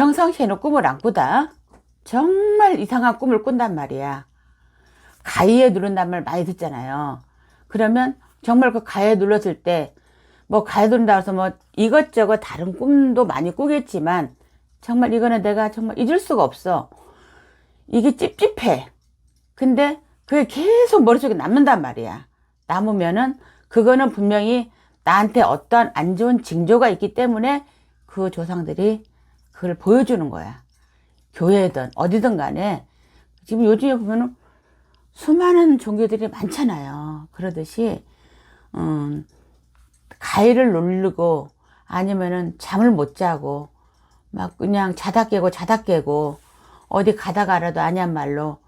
평소에는 꿈을 안 꾸다. 정말 이상한 꿈을 꾼단 말이야. 가위에 누른단 말 많이 듣잖아요. 그러면 정말 그 가위에 눌렀을 때, 뭐 가위에 누른다 해서 뭐 이것저것 다른 꿈도 많이 꾸겠지만, 정말 이거는 내가 정말 잊을 수가 없어. 이게 찝찝해. 근데 그게 계속 머릿속에 남는단 말이야. 남으면은 그거는 분명히 나한테 어떠한 안 좋은 징조가 있기 때문에 그 조상들이 그걸 보여주는 거야. 교회든 어디든 간에 지금 요즘에 보면은 수많은 종교들이 많잖아요. 그러듯이 음, 가위를 누르고 아니면은 잠을 못 자고 막 그냥 자다 깨고 자다 깨고 어디 가다가라도 아니한 말로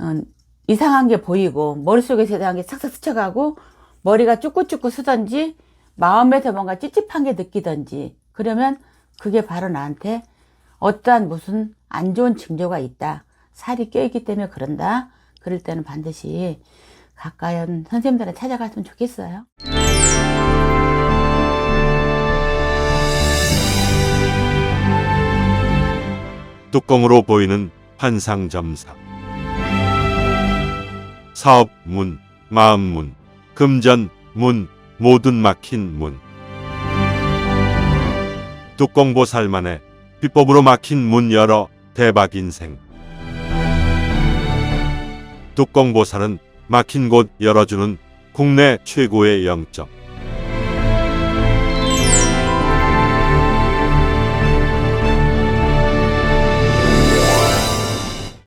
음, 이상한 게 보이고 머릿속에서 이상한 게 싹싹 스쳐가고 머리가 쭈꾸쭈꾸 쓰던지 마음에서 뭔가 찝찝한 게 느끼던지 그러면 그게 바로 나한테 어떠한 무슨 안 좋은 징조가 있다. 살이 껴있기 때문에 그런다. 그럴 때는 반드시 가까운 선생님들한테 찾아갔으면 좋겠어요. 뚜껑으로 보이는 환상점사. 사업문, 마음문, 금전문, 모든 막힌 문. 뚜껑 보살만의 비법으로 막힌 문 열어 대박 인생. 뚜껑 보살은 막힌 곳 열어주는 국내 최고의 영적